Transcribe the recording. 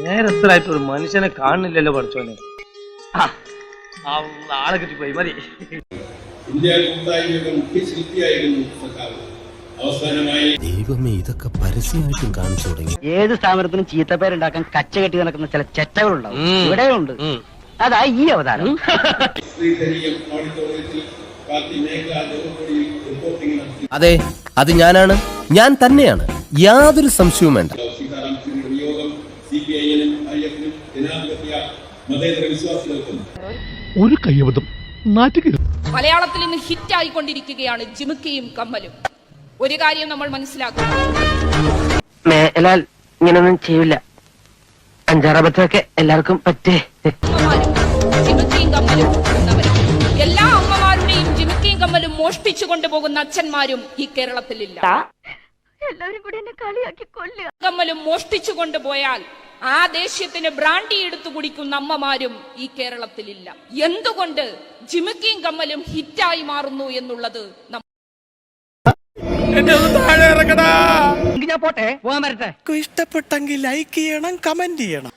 നേരത്തിലായിട്ട് ഒരു മനുഷ്യനെ കാണുന്നില്ലല്ലോ പഠിച്ചോനെ ആളെ കിട്ടിപ്പോയി മതി. ഇന്ത്യ കൂട്ടായ്മയുടെ മുഖ്യശില്പിയായിരുന്നു സഖാവ്. അവസാനമായി ദൈവമേ ഇതൊക്കെ പരസ്യമായിട്ടും കാണിച്ചു തുടങ്ങി. ഏത് സ്ഥാപനത്തിനും ചീത്തപ്പേരുണ്ടാക്കാൻ കച്ച കെട്ടി നടക്കുന്ന ചില ചെറ്റകളുണ്ടാവും. ഇവിടെയുണ്ട്. അതാ ഈ അവതാരം. അതെ അത് ഞാനാണ്. ഞാൻ തന്നെയാണ്. യാതൊരു സംശയവും വേണ്ട. ജനാധിപത്യ മതേതര വിശ്വാസികൾക്കും ഒരു കയ്യബദ്ധം. മലയാളത്തിൽ ഇന്ന് ഹിറ്റ് ആയിക്കൊണ്ടിരിക്കുകയാണ് ജിമുക്കയും കമ്മലും. ഒരു കാര്യം നമ്മൾ മനസ്സിലാക്കും. മേലാൽ ഇങ്ങനൊന്നും ചെയ്യില്ല അഞ്ചാറബത്തൊക്കെ എല്ലാവർക്കും പറ്റേ. ജിമുക്കയും കമ്മലും എല്ലാ അമ്മമാരുടെയും ജിമുക്കയും കമ്മലും മോഷ്ടിച്ചു കൊണ്ടുപോകുന്ന അച്ഛന്മാരും ഈ കേരളത്തിലില്ല. എല്ലാവരും കൂടി എന്നെ കളിയാക്കി കൊല്ലുക. കമ്മലും മോഷ്ടിച്ചു കൊണ്ടുപോയാൽ ആ ദേഷ്യത്തിന് ബ്രാൻഡി എടുത്തു കുടിക്കുന്ന അമ്മമാരും ഈ കേരളത്തിലില്ല. എന്തുകൊണ്ട് ജിമുക്കിയും കമ്മലും ഹിറ്റായി മാറുന്നു എന്നുള്ളത് നമ്മൾ ഞാൻ പോട്ടെ? പോകാൻ വരട്ടെ? ഇഷ്ടപ്പെട്ടെങ്കിൽ ലൈക്ക് ചെയ്യണം കമന്റ് ചെയ്യണം.